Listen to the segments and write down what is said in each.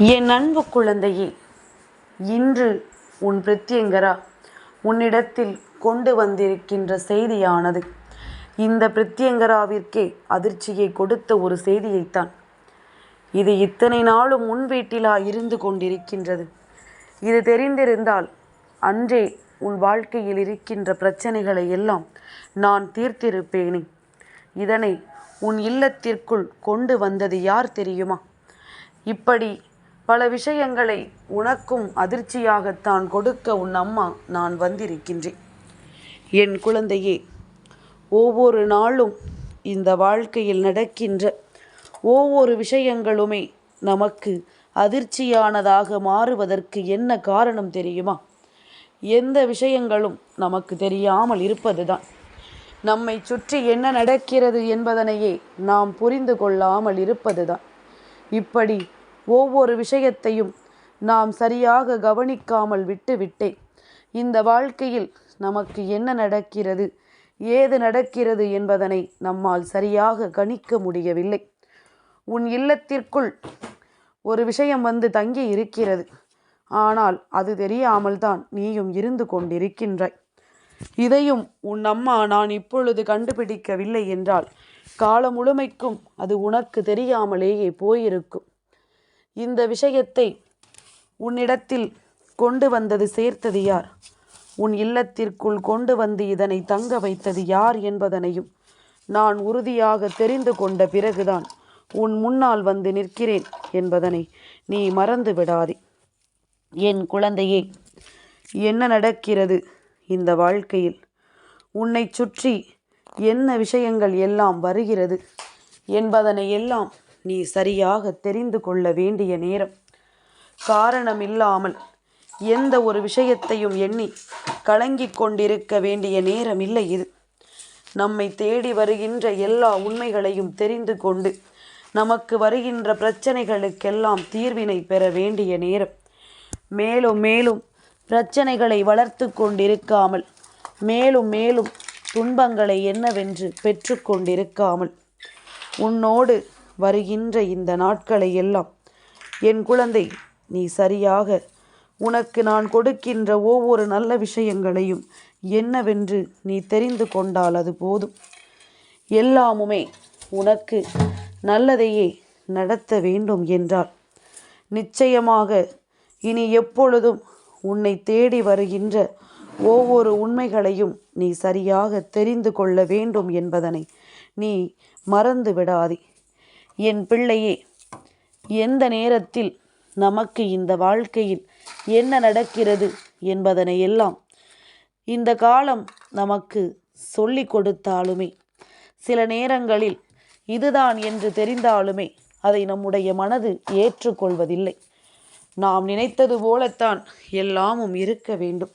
என் அன்பு குழந்தையே இன்று உன் பிரித்யங்கரா உன்னிடத்தில் கொண்டு வந்திருக்கின்ற செய்தியானது. இந்த பிரித்யங்கராவிற்கே அதிர்ச்சியை கொடுத்த ஒரு செய்தியைத்தான். இது இத்தனை நாளும் உன் வீட்டிலா இருந்து கொண்டிருக்கின்றது. இது தெரிந்திருந்தால் அன்றே உன் வாழ்க்கையில் இருக்கின்ற பிரச்சனைகளை எல்லாம் நான் தீர்த்திருப்பேனே. இதனை உன் இல்லத்திற்குள் கொண்டு வந்தது யார் தெரியுமா? இப்படி பல விஷயங்களை உனக்கும் அதிர்ச்சியாகத்தான் கொடுக்க உன் அம்மா நான் வந்திருக்கின்றேன். என் குழந்தையே ஒவ்வொரு நாளும் இந்த வாழ்க்கையில் நடக்கின்ற ஒவ்வொரு விஷயங்களுமே நமக்கு அதிர்ச்சியானதாக மாறுவதற்கு என்ன காரணம் தெரியுமா? எந்த விஷயங்களும் நமக்கு தெரியாமல் இருப்பதுதான். நம்மை சுற்றி என்ன நடக்கிறது என்பதனையே நாம் புரிந்து கொள்ளாமல் இருப்பதுதான். இப்படி ஒவ்வொரு விஷயத்தையும் நாம் சரியாக கவனிக்காமல் விட்டுவிட்டேன் இந்த வாழ்க்கையில் நமக்கு என்ன நடக்கிறது ஏது நடக்கிறது என்பதனை நம்மால் சரியாக கணிக்க முடியவில்லை. உன் இல்லத்திற்குள் ஒரு விஷயம் வந்து தங்கி இருக்கிறது. ஆனால் அது தெரியாமல் தான் நீயும் இருந்து கொண்டிருக்கின்றாய். இதையும் உன் அம்மா நான் இப்பொழுது கண்டுபிடிக்கவில்லை என்றால் காலம் முழுமைக்கும் அது உனக்கு தெரியாமலேயே போயிருக்கும். இந்த விஷயத்தை உன்னிடத்தில் கொண்டு வந்தது சேர்த்தது யார்? உன் இல்லத்திற்குள் கொண்டு வந்து இதனை தங்க வைத்தது யார் என்பதனையும் நான் உறுதியாக தெரிந்து கொண்ட பிறகுதான் உன் முன்னால் வந்து நிற்கிறேன் என்பதனை நீ மறந்து விடாதே. என் குழந்தையே என்ன நடக்கிறது இந்த வாழ்க்கையில்? உன்னை சுற்றி என்ன விஷயங்கள் எல்லாம் வருகிறது என்பதனை எல்லாம் நீ சரியாக தெரிந்து கொள்ள வேண்டிய நேரம். காரணமில்லாமல் எந்த ஒரு விஷயத்தையும் எண்ணி கலங்கிக் கொண்டிருக்க வேண்டிய நேரம் இல்லை இது. நம்மை தேடி வருகின்ற எல்லா உண்மைகளையும் தெரிந்து கொண்டு நமக்கு வருகின்ற பிரச்சனைகளுக்கெல்லாம் தீர்வினை பெற வேண்டிய நேரம். மேலும் மேலும் பிரச்சனைகளை வளர்த்து கொண்டிருக்காமல் மேலும் மேலும் துன்பங்களை என்னவென்று பெற்று கொண்டிருக்காமல் உன்னோடு வருகின்ற இந்த நாட்களை எல்லாம் என் குழந்தை நீ சரியாக உனக்கு நான் கொடுக்கின்ற ஒவ்வொரு நல்ல விஷயங்களையும் என்னவென்று நீ தெரிந்து கொண்டால் அது போதும். எல்லாமுமே உனக்கு நல்லதையே நடத்த வேண்டும் என்றால் நிச்சயமாக இனி எப்பொழுதும் உன்னை தேடி வருகின்ற ஒவ்வொரு உண்மைகளையும் நீ சரியாக தெரிந்து கொள்ள வேண்டும் என்பதனை நீ மறந்து விடாதே. என் பிள்ளையே எந்த நேரத்தில் நமக்கு இந்த வாழ்க்கையில் என்ன நடக்கிறது என்பதனை எல்லாம் இந்த காலம் நமக்கு சொல்லி கொடுத்தாலுமே சில நேரங்களில் இதுதான் என்று தெரிந்தாலுமே அதை நம்முடைய மனது ஏற்றுக்கொள்வதில்லை. நாம் நினைத்தது போலத்தான் எல்லாமும் இருக்க வேண்டும்.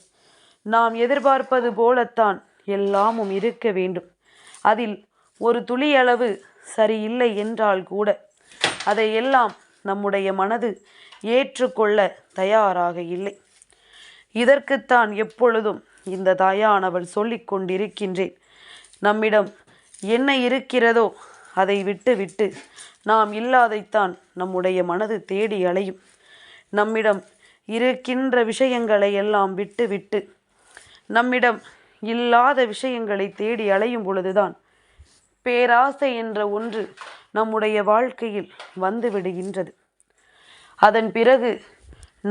நாம் எதிர்பார்ப்பது போலத்தான் எல்லாமும் இருக்க வேண்டும். அதில் ஒரு துளியளவு சரியில்லை என்றால் கூட அதையெல்லாம் நம்முடைய மனது ஏற்றுக்கொள்ள தயாராக இல்லை. இதற்குத்தான் எப்பொழுதும் இந்த தாயானவள் சொல்லிக் கொண்டிருக்கின்றேன். நம்மிடம் என்ன இருக்கிறதோ அதை விட்டு விட்டு நாம் இல்லாதைத்தான் நம்முடைய மனது தேடி அலையும். நம்மிடம் இருக்கின்ற விஷயங்களை எல்லாம் விட்டு விட்டு நம்மிடம் இல்லாத விஷயங்களை தேடி அலையும் பொழுதுதான் பேராசை என்ற ஒன்று நம்முடைய வாழ்க்கையில் வந்து விடுகின்றது. அதன் பிறகு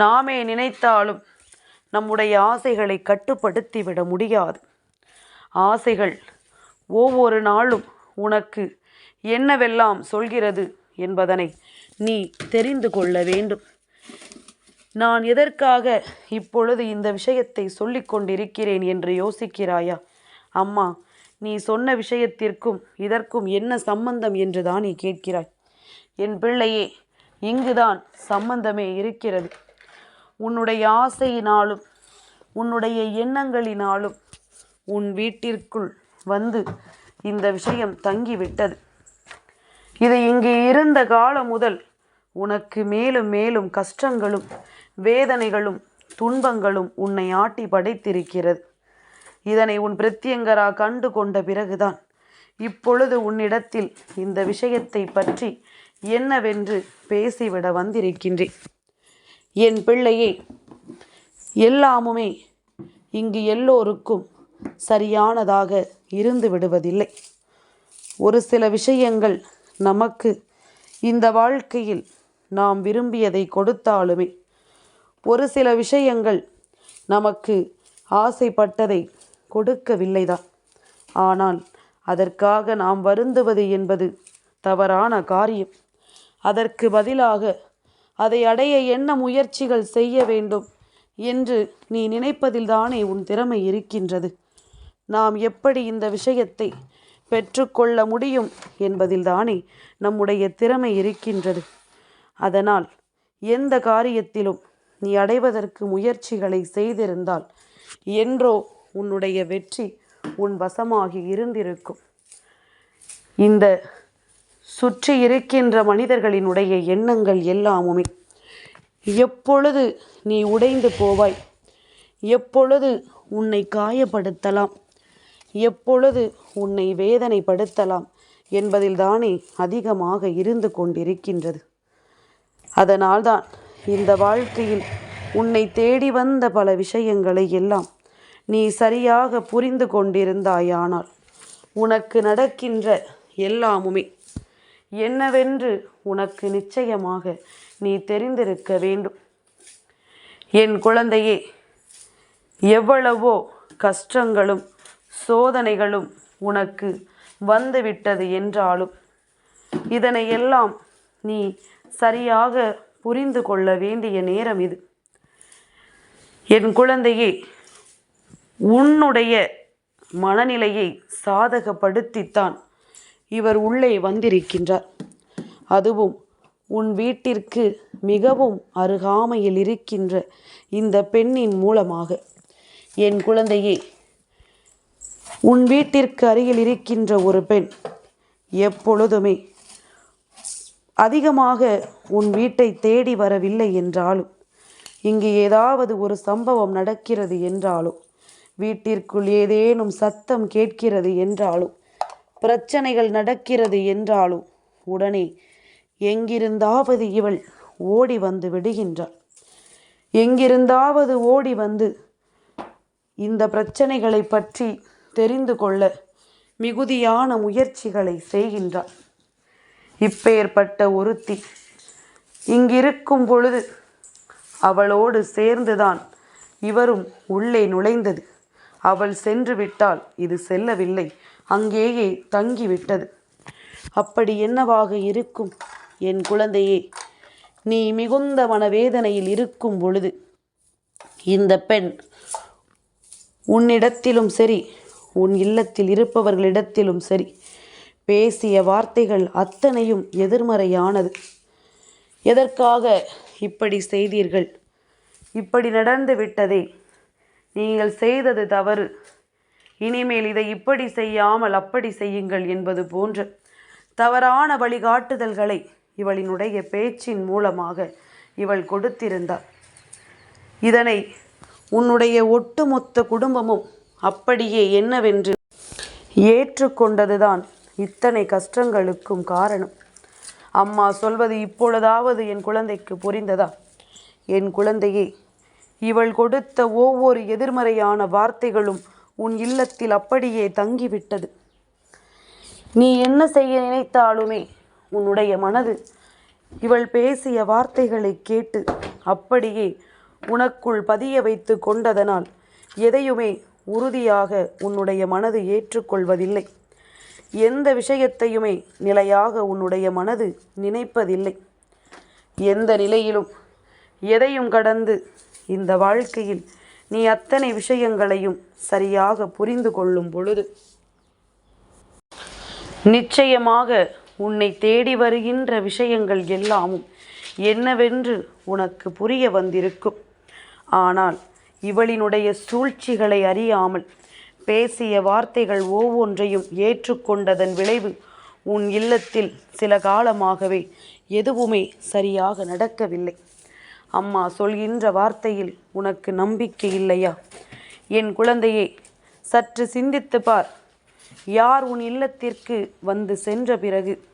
நாமே நினைத்தாலும் நம்முடைய ஆசைகளை கட்டுப்படுத்திவிட முடியாது. ஆசைகள் ஒவ்வொரு நாளும் உனக்கு என்னவெல்லாம் சொல்கிறது என்பதனை நீ தெரிந்து கொள்ள வேண்டும். நான் எதற்காக இப்பொழுது இந்த விஷயத்தை சொல்லிக் கொண்டிருக்கிறேன் என்று யோசிக்கிறாயா? அம்மா நீ சொன்ன விஷயத்திற்கும் இதற்கும் என்ன சம்பந்தம் என்றுதான் நீ கேட்கிறாய். என் பிள்ளையே இங்குதான் சம்பந்தமே இருக்கிறது. உன்னுடைய ஆசையினாலும் உன்னுடைய எண்ணங்களினாலும் உன் வீட்டிற்குள் வந்து இந்த விஷயம் தங்கிவிட்டது. இது இங்கே இருந்த காலம் முதல் உனக்கு மேலும் மேலும் கஷ்டங்களும் வேதனைகளும் துன்பங்களும் உன்னை ஆட்டி படைத்திருக்கிறது. இதனை உன் பிரத்யங்கரா கண்டு கொண்ட பிறகுதான். இப்பொழுது உன்னிடத்தில் இந்த விஷயத்தை பற்றி என்னவென்று பேசிவிட வந்திருக்கின்றேன். என் பிள்ளையே எல்லாமுமே இங்கு எல்லோருக்கும் சரியானதாக இருந்து விடுவதில்லை. ஒரு சில விஷயங்கள் நமக்கு இந்த வாழ்க்கையில் நாம் விரும்பியதை கொடுத்தாலுமே ஒரு சில விஷயங்கள் நமக்கு ஆசைப்பட்டதை கொடுக்கவில்லைதான். ஆனால் அதற்காக நாம் வருந்துவது என்பது தவறான காரியம். அதற்கு பதிலாக அதை அடைய என்ன முயற்சிகள் செய்ய வேண்டும் என்று நீ நினைப்பதில்தானே உன் திறமை இருக்கின்றது. நாம் எப்படி இந்த விஷயத்தை பெற்றுக்கொள்ள முடியும் என்பதில்தானே நம்முடைய திறமை இருக்கின்றது. அதனால் எந்த காரியத்திலும் நீ அடைவதற்கு முயற்சிகளை செய்திருந்தால் என்றோ உன்னுடைய வெற்றி உன் வசமாகி இருந்திருக்கும். இந்த சுற்றி இருக்கின்ற மனிதர்களினுடைய எண்ணங்கள் எல்லாமுமே எப்பொழுது நீ உடைந்து போவாய் எப்பொழுது உன்னை காயப்படுத்தலாம் எப்பொழுது உன்னை வேதனைப்படுத்தலாம் என்பதில்தானே அதிகமாக இருந்து கொண்டிருக்கின்றது. அதனால்தான் இந்த வாழ்க்கையில் உன்னை தேடி வந்த பல விஷயங்களை எல்லாம் நீ சரியாக புரிந்து கொண்டிருந்தாயானால் உனக்கு நடக்கின்ற எல்லாமுமே என்னவென்று உனக்கு நிச்சயமாக நீ தெரிந்திருக்க வேண்டும். என் குழந்தையே எவ்வளவோ கஷ்டங்களும் சோதனைகளும் உனக்கு வந்துவிட்டது என்றாலும் இதனை எல்லாம் நீ சரியாக புரிந்து கொள்ள வேண்டிய நேரம் இது. என் குழந்தையே உன்னுடைய மனநிலையை சாதகப்படுத்தித்தான் இவர் உள்ளே வந்திருக்கின்றார். அதுவும் உன் வீட்டிற்கு மிகவும் அருகாமையில் இருக்கின்ற இந்த பெண்ணின் மூலமாக. என் குழந்தையே உன் வீட்டிற்கு அருகில் இருக்கின்ற ஒரு பெண் எப்பொழுதுமே அதிகமாக உன் வீட்டை தேடி வரவில்லை என்றாலும் இங்கு ஏதாவது ஒரு சம்பவம் நடக்கிறது என்றாலும் வீட்டிற்குள் ஏதேனும் சத்தம் கேட்கிறது என்றாலும் பிரச்சனைகள் நடக்கிறது என்றாலும் உடனே எங்கிருந்தாவது இவள் ஓடி வந்து விடுகின்றாள். எங்கிருந்தாவது ஓடி வந்து இந்த பிரச்சனைகளை பற்றி தெரிந்து கொள்ள மிகுதியான முயற்சிகளை செய்கின்றாள். இப்பேற்பட்ட ஒருத்தி இங்கிருக்கும் பொழுது அவளோடு சேர்ந்துதான் இவரும் உள்ளே நுழைந்தது. அவள் சென்று விட்டால் இது செல்லவில்லை. அங்கேயே தங்கிவிட்டது. அப்படி என்னவாக இருக்கும்? என் குழந்தையே நீ மிகுந்த மனவேதனையில் இருக்கும் பொழுது இந்த பெண் உன்னிடத்திலும் சரி உன் இல்லத்தில் இருப்பவர்களிடத்திலும் சரி பேசிய வார்த்தைகள் அத்தனையும் எதிர்மறையானது. எதற்காக இப்படி செய்தீர்கள்? இப்படி நடந்து விட்டதே. நீங்கள் செய்தது தவறு. இனிமேல் இதை இப்படி செய்யாமல் அப்படி செய்யுங்கள் என்பது போன்ற தவறான வழிகாட்டுதல்களை இவளினுடைய பேச்சின் மூலமாக இவள் கொடுத்திருந்தாள். இதனை உன்னுடைய ஒட்டுமொத்த குடும்பமும் அப்படியே என்னவென்று ஏற்றுக்கொண்டதுதான் இத்தனை கஷ்டங்களுக்கும் காரணம். அம்மா சொல்வது இப்பொழுதாவது என் குழந்தைக்கு புரிந்ததா? என் குழந்தையே இவள் கொடுத்த ஒவ்வொரு எதிர்மறையான வார்த்தைகளும் உன் இல்லத்தில் அப்படியே தங்கிவிட்டது. நீ என்ன செய்ய நினைத்தாலுமே உன்னுடைய மனது இவள் பேசிய வார்த்தைகளை கேட்டு அப்படியே உனக்குள் பதிய வைத்து கொண்டதனால் எதையுமே உறுதியாக உன்னுடைய மனது ஏற்றுக்கொள்வதில்லை. எந்த விஷயத்தையுமே நிலையாக உன்னுடைய மனது நினைப்பதில்லை. எந்த நிலையிலும் எதையும் கடந்து இந்த வாழ்க்கையில் நீ அத்தனை விஷயங்களையும் சரியாக புரிந்து கொள்ளும் பொழுது நிச்சயமாக உன்னை தேடி வருகின்ற விஷயங்கள் எல்லாமும் என்னவென்று உனக்கு புரிய வந்திருக்கும். ஆனால் இவளினுடைய சூழ்ச்சிகளை அறியாமல் பேசிய வார்த்தைகள் ஒவ்வொன்றையும் ஏற்றுக்கொண்டதன் விளைவு உன் இல்லத்தில் சில காலமாகவே எதுவுமே சரியாக நடக்கவில்லை. அம்மா சொல்கின்ற வார்த்தையில் உனக்கு நம்பிக்கை இல்லையா? என் குழந்தையே சற்று சிந்தித்து பார். யார் உன் இல்லத்திற்கு வந்து சென்ற பிறகு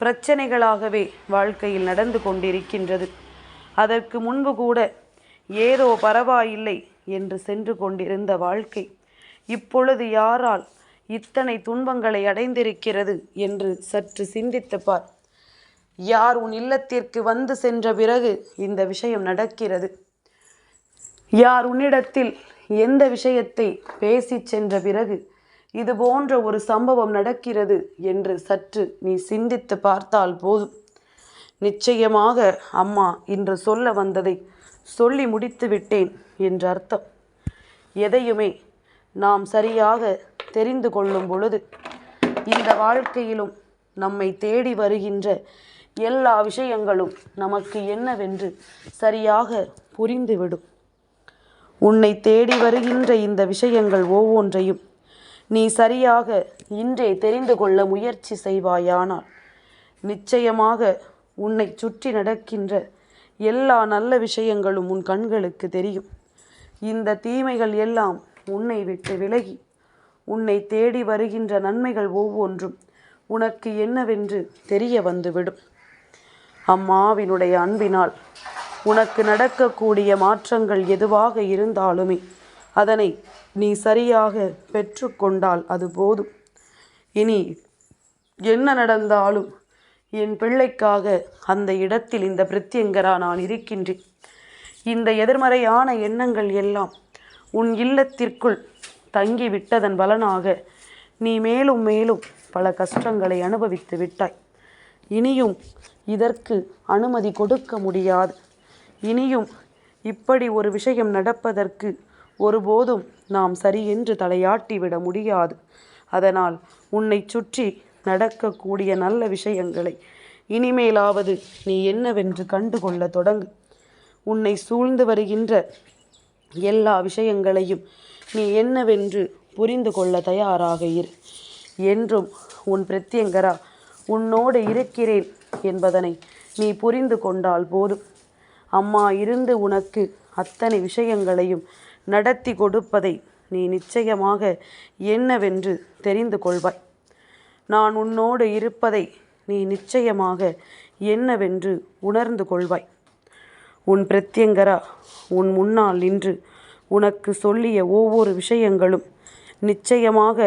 பிரச்சனைகளாகவே வாழ்க்கையில் நடந்து கொண்டிருக்கின்றது. அதற்கு முன்பு கூட ஏதோ பரவாயில்லை என்று சென்று கொண்டிருந்த வாழ்க்கை இப்பொழுது யாரால் இத்தனை துன்பங்களை அடைந்திருக்கிறது என்று சற்று சிந்தித்து பார். யார் உன் இல்லத்திற்கு வந்து சென்ற பிறகு இந்த விஷயம் நடக்கிறது? யார் உன்னிடத்தில் எந்த விஷயத்தை பேசிச் சென்ற பிறகு இது போன்ற ஒரு சம்பவம் நடக்கிறது என்று சற்று நீ சிந்தித்து பார்த்தால் போதும். நிச்சயமாக அம்மா இன்று சொல்ல வந்ததை சொல்லி முடித்து விட்டேன் என்று அர்த்தம். எதையுமே நாம் சரியாக தெரிந்து கொள்ளும் பொழுது இந்த வாழ்க்கையிலும் நம்மை தேடி வருகின்ற எல்லா விஷயங்களும் நமக்கு என்னவென்று சரியாக புரிந்துவிடும். உன்னை தேடி வருகின்ற இந்த விஷயங்கள் ஒவ்வொன்றையும் நீ சரியாக இன்றே தெரிந்து கொள்ள முயற்சி செய்வாயானால் நிச்சயமாக உன்னை சுற்றி நடக்கின்ற எல்லா நல்ல விஷயங்களும் உன் கண்களுக்கு தெரியும். இந்த தீமைகள் எல்லாம் உன்னை விட்டு விலகி உன்னை தேடி வருகின்ற நன்மைகள் ஒவ்வொன்றும் உனக்கு என்னவென்று தெரிய வந்துவிடும். அம்மாவினுடைய அன்பினால் உனக்கு நடக்கக்கூடிய மாற்றங்கள் எதுவாக இருந்தாலுமே அதனை நீ சரியாக பெற்றுக்கொண்டால் அது போதும். இனி என்ன நடந்தாலும் என் பிள்ளைக்காக அந்த இடத்தில் இந்த பிரத்யங்கரா நான் இருக்கின்றேன். இந்த எதிர்மறையான எண்ணங்கள் எல்லாம் உன் இல்லத்திற்குள் தங்கி விட்டதன் பலனாக நீ மேலும் மேலும் பல கஷ்டங்களை அனுபவித்து விட்டாய். இனியும் இதற்கு அனுமதி கொடுக்க முடியாது. இனியும் இப்படி ஒரு விஷயம் நடப்பதற்கு ஒருபோதும் நாம் சரியென்று தலையாட்டி விட முடியாது. அதனால் உன்னை சுற்றி நடக்கக்கூடிய நல்ல விஷயங்களை இனிமேலாவது நீ என்னவென்று கண்டுகொள்ள தொடங்கு. உன்னை சூழ்ந்து வருகின்ற எல்லா விஷயங்களையும் நீ என்னவென்று புரிந்து கொள்ள தயாராக இரு. என்றும் உன் பிரத்யங்கரா உன்னோடு இருக்கிறேன் என்பதனை நீ புரிந்து கொண்டால் போதும். அம்மா இருந்து உனக்கு அத்தனை விஷயங்களையும் நடத்தி கொடுப்பதை நீ நிச்சயமாக என்னவென்று தெரிந்து கொள்வாய். நான் உன்னோடு இருப்பதை நீ நிச்சயமாக என்னவென்று உணர்ந்து கொள்வாய். உன் பிரத்யங்கரா உன் முன்னால் நின்று உனக்கு சொல்லிய ஒவ்வொரு விஷயங்களும் நிச்சயமாக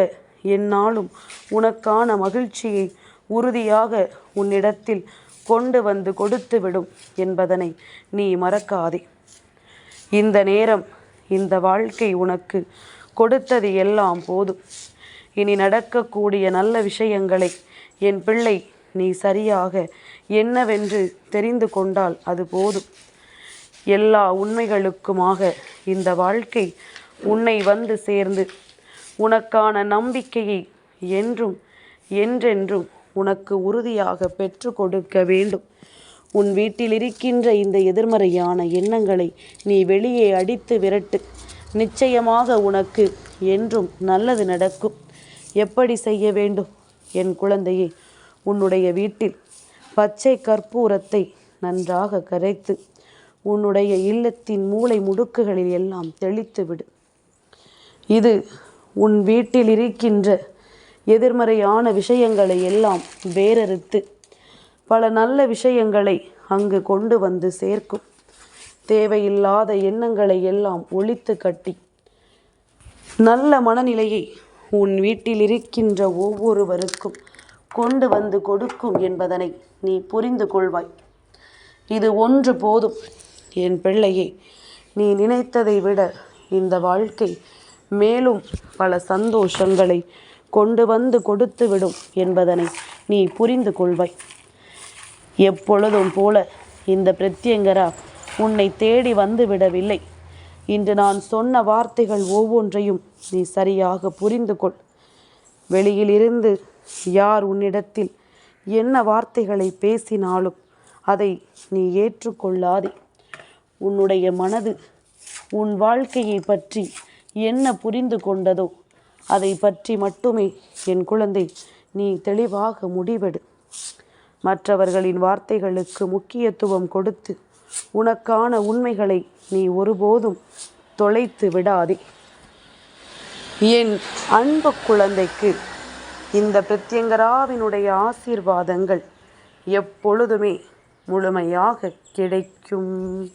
என்னாலும் உனக்கான மகிழ்ச்சியை உறுதியாக உன்னிடத்தில் கொண்டு வந்து கொடுத்துவிடும் என்பதனை நீ மறக்காதே. இந்த நேரம் இந்த வாழ்க்கை உனக்கு கொடுத்தது எல்லாம் போதும். இனி நடக்கக்கூடிய நல்ல விஷயங்களை என் பிள்ளை நீ சரியாக என்னவென்று தெரிந்து கொண்டால் அது போதும். எல்லா உண்மைகளுக்குமாக இந்த வாழ்க்கை உன்னை வந்து சேர்ந்து உனக்கான நம்பிக்கையை என்றும் என்றென்றும் உனக்கு உறுதியாக பெற்று கொடுக்க வேண்டும். உன் வீட்டில் இருக்கின்ற இந்த எதிர்மறையான எண்ணங்களை நீ வெளியே அடித்து விரட்டு. நிச்சயமாக உனக்கு என்றும் நல்லது நடக்கும். எப்படி செய்ய வேண்டும்? என் குழந்தையே உன்னுடைய வீட்டில் பச்சை கற்பூரத்தை நன்றாக கரைத்து உன்னுடைய இல்லத்தின் மூளை முடுக்குகளில் எல்லாம் தெளித்து விடு இது உன் வீட்டில் இருக்கின்ற எதிர்மறையான விஷயங்களை எல்லாம் வேறறுத்து பல நல்ல விஷயங்களை அங்கு கொண்டு வந்து சேர்க்கும். தேவையில்லாத எண்ணங்களை எல்லாம் ஒழித்து கட்டி நல்ல மனநிலையை உன் வீட்டில் இருக்கின்ற ஒவ்வொருவருக்கும் கொண்டு வந்து கொடுக்கும் என்பதனை நீ புரிந்து கொள்வாய். இது ஒன்று போதும். என் பிள்ளையே நீ நினைத்ததை விட இந்த வாழ்க்கை மேலும் பல சந்தோஷங்களை கொண்டு வந்து கொடுத்து விடும் என்பதனை நீ புரிந்து கொள்வாய். எப்பொழுதும் போல இந்த பிரத்யங்கரா உன்னை தேடி வந்து விடவில்லை. இன்று நான் சொன்ன வார்த்தைகள் ஒவ்வொன்றையும் நீ சரியாக புரிந்து கொள். வெளியிலிருந்து யார் உன்னிடத்தில் என்ன வார்த்தைகளை பேசினாலும் அதை நீ ஏற்றுக்கொள்ளாதே. உன்னுடைய மனது உன் வாழ்க்கையை பற்றி என்ன புரிந்து கொண்டதோ அதை பற்றி மட்டுமே என் குழந்தை நீ தெளிவாக முடிவெடு. மற்றவர்களின் வார்த்தைகளுக்கு முக்கியத்துவம் கொடுத்து உனக்கான உண்மைகளை நீ ஒருபோதும் தொலைத்து விடாதே. என் அன்பு குழந்தைக்கு இந்த பிரத்யங்கராவினுடைய ஆசீர்வாதங்கள் எப்பொழுதுமே முழுமையாக கிடைக்கும்.